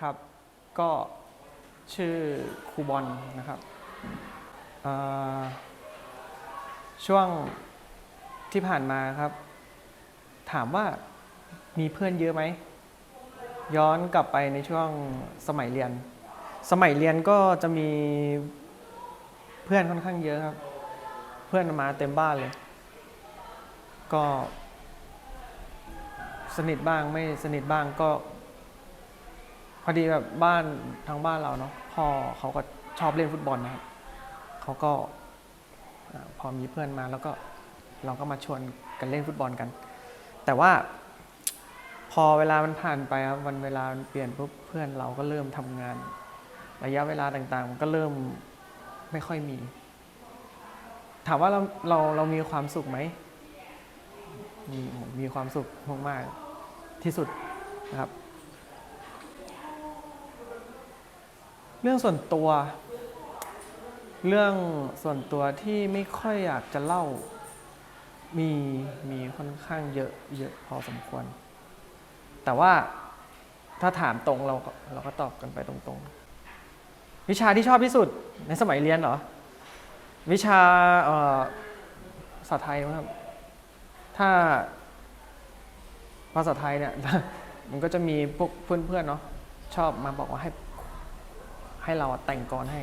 ครับ ก็ชื่อครูบอลนะครับช่วงที่ผ่านมาครับ ถามว่ามีเพื่อนเยอะไหม ย้อนกลับไปในช่วงสมัยเรียน สมัยเรียนก็จะมีเพื่อนค่อนข้างเยอะครับ เพื่อนมาเต็มบ้านเลย ก็ สนิทบ้างไม่สนิทบ้างก็ อดีแบบบ้านทางบ้านเราเนาะพ่อเขาก็ชอบเล่นฟุตบอลนะครับเขาก็อ่าพอมีเพื่อนมาแล้วก็เราก็มาชวนกันเล่นฟุตบอลกัน แต่ว่า พอเวลามันผ่านไปครับวันเวลามันเปลี่ยนปุ๊บเพื่อนเราก็เริ่มทำงาน ระยะเวลาต่างๆ มันก็เริ่มไม่ค่อยมี ถามว่าเราเราเรามีความสุขไหมมีมีความสุขมากๆที่สุดนะครับ เรื่องส่วนตัว เรื่องส่วนตัวที่ไม่ค่อยอยากจะเล่า มีมีค่อนข้างเยอะเยอะพอสมควร แต่ว่าถ้าถามตรงเราก็เราก็ตอบกันไปตรงๆ วิชาที่ชอบที่สุดในสมัยเรียนเหรอ วิชาภาษาไทยครับ ถ้าภาษาไทยเนี่ยมันก็จะมีพวกเพื่อนๆเนาะชอบมาบอกว่าให้ ให้เราแต่งกรให้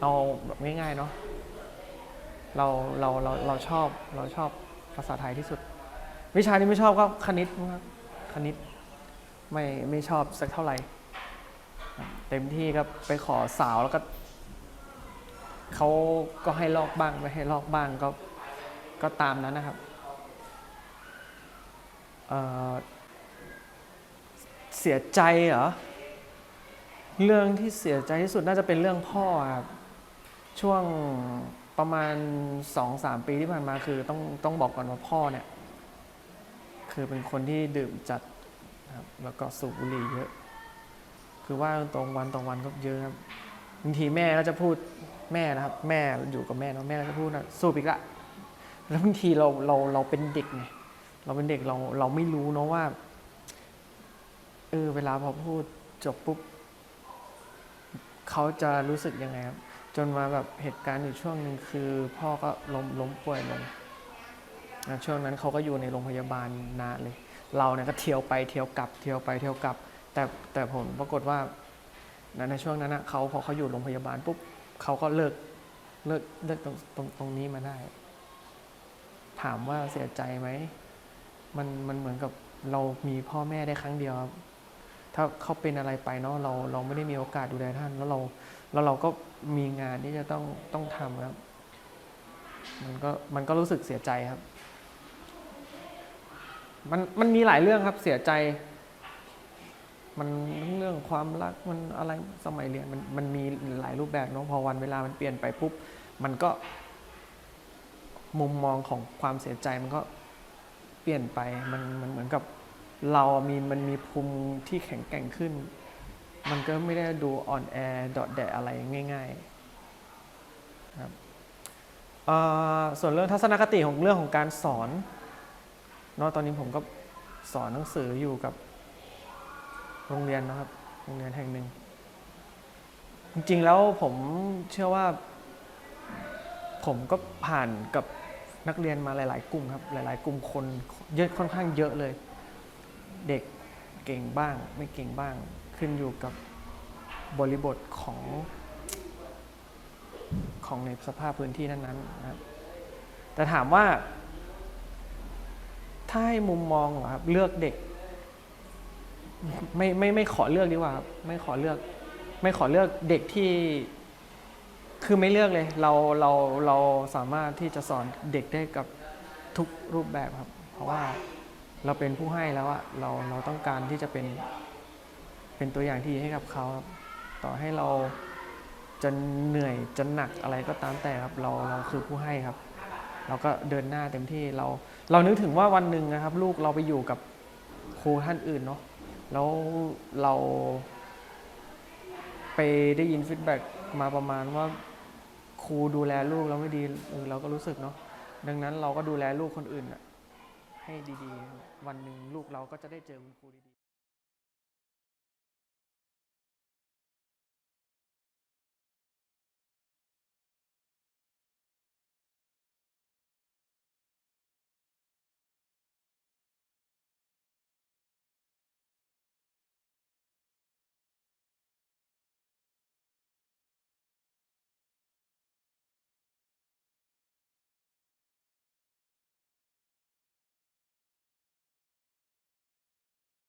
เอาแบบง่ายๆเนาะเราเราเราเราชอบเราชอบภาษาไทยที่สุด วิชาที่ไม่ชอบก็คณิตนะครับคณิตไม่ไม่ชอบสักเท่าไหร่ เต็มที่ก็ไปขอสาวแล้วก็เขาก็ให้ลอกบ้างไม่ให้ลอกบ้างก็ก็ตามนั้นนะครับเเสียใจเหรอ เรื่องที่เสียใจที่สุดน่าจะเป็นเรื่องพ่อครับช่วงประมาณสองสามปีที่ผ่านมาคือต้องต้องบอกก่อนว่าพ่อเนี่ย คือเป็นคนที่ดื่มจัดนะครับแล้วก็สูบบุหรี่เยอะ คือว่าตรงวันตรงวันก็เยอะครับบางทีแม่ก็จะพูดแม่นะครับ แม่อยู่กับแม่เนาะแม่ก็จะพูดนะสูบอีกละแล้วบางทีเราเราเราเป็นเด็กไงเราเป็นเด็กเราเราไม่รู้เนาะว่าเออเวลาพอพูดจบปุ๊บ เขาจะรู้สึกยังไงครับ จนมาแบบเหตุการณ์อยู่ช่วงหนึ่งคือ พ่อก็ล้มล้มป่วยลงนะช่วงนั้นเขาก็อยู่ในโรงพยาบาลนานเลย เราเนี่ยก็เที่ยวไปเที่ยวกลับ เที่ยวไปเที่ยวกลับ แต่แต่ผมปรากฏว่าในในช่วงนั้นนะเขาพอเขาอยู่โรงพยาบาลปุ๊บเขาก็เลิกเลิกเลิกตรงตรงตรงนี้มาได้ ถามว่าเสียใจไหมมันมันเหมือนกับเรามีพ่อแม่ได้ครั้งเดียวครับ ถ้าเขาเป็นอะไรไปเนาะเราเราไม่ได้มีโอกาสดูแลท่าน แล้วเราแล้วเราก็มีงานที่จะต้องต้องทำครับ มันก็มันก็รู้สึกเสียใจครับ มันมันมีหลายเรื่องครับเสียใจ มันเรื่องความรักมันอะไรสมัยเรียนมันมันมีหลายรูปแบบเนาะพอวันเวลามันเปลี่ยนไปปุ๊บมันก็ มุมมองของความเสียใจมันก็เปลี่ยนไปมันมันเหมือนกับ เรามีมันมีภูมิที่แข็งแกร่งขึ้น มันก็ไม่ได้ดูอ่อนแอดอดแดะอะไรง่ายๆครับส่วนเรื่องทัศนคติของเรื่องของการสอนเนาะตอนนี้ผมก็สอนหนังสืออยู่กับโรงเรียนนะครับ โรงเรียนแห่งหนึ่ง จริงๆแล้วผมเชื่อว่า ผมก็ผ่านกับนักเรียนมาหลาย ๆ กลุ่มครับ หลาย ๆ กลุ่มคนเยอะค่อนข้างเยอะเลย เด็กเก่งบ้างไม่เก่งบ้างขึ้นอยู่กับบริบทของของในสภาพพื้นที่นั้นๆนะครับแต่ถามว่า ถ้าให้มุมมองเหรอครับเลือกเด็ก ไม่ไม่ไม่ขอเลือกดีกว่าครับไม่ขอเลือก ไม่ขอเลือกเด็กที่ คือไม่เลือกเลย เราเราเราสามารถที่จะสอนเด็กได้กับทุกรูปแบบครับ เพราะว่า เราเป็นผู้ให้แล้วอะเราเราต้องการที่จะเป็นเป็นตัวอย่างที่ดีให้กับเขาครับต่อให้เราจะเหนื่อยจะหนักอะไรก็ตามแต่ครับ เราเราคือผู้ให้ครับ เราก็เดินหน้าเต็มที่เรา เรานึกถึงว่าวันหนึ่งนะครับ ลูกเราไปอยู่กับครูท่านอื่นเนาะแล้วเราไปได้ยินฟีดแบ็กมาประมาณว่าครูดูแลลูกเราไม่ดีเออเราก็รู้สึกเนาะดังนั้นเราก็ดูแลลูกคนอื่นอะ ให้ดีๆวันหนึ่งลูกเราก็จะได้เจอคุณครูดีๆ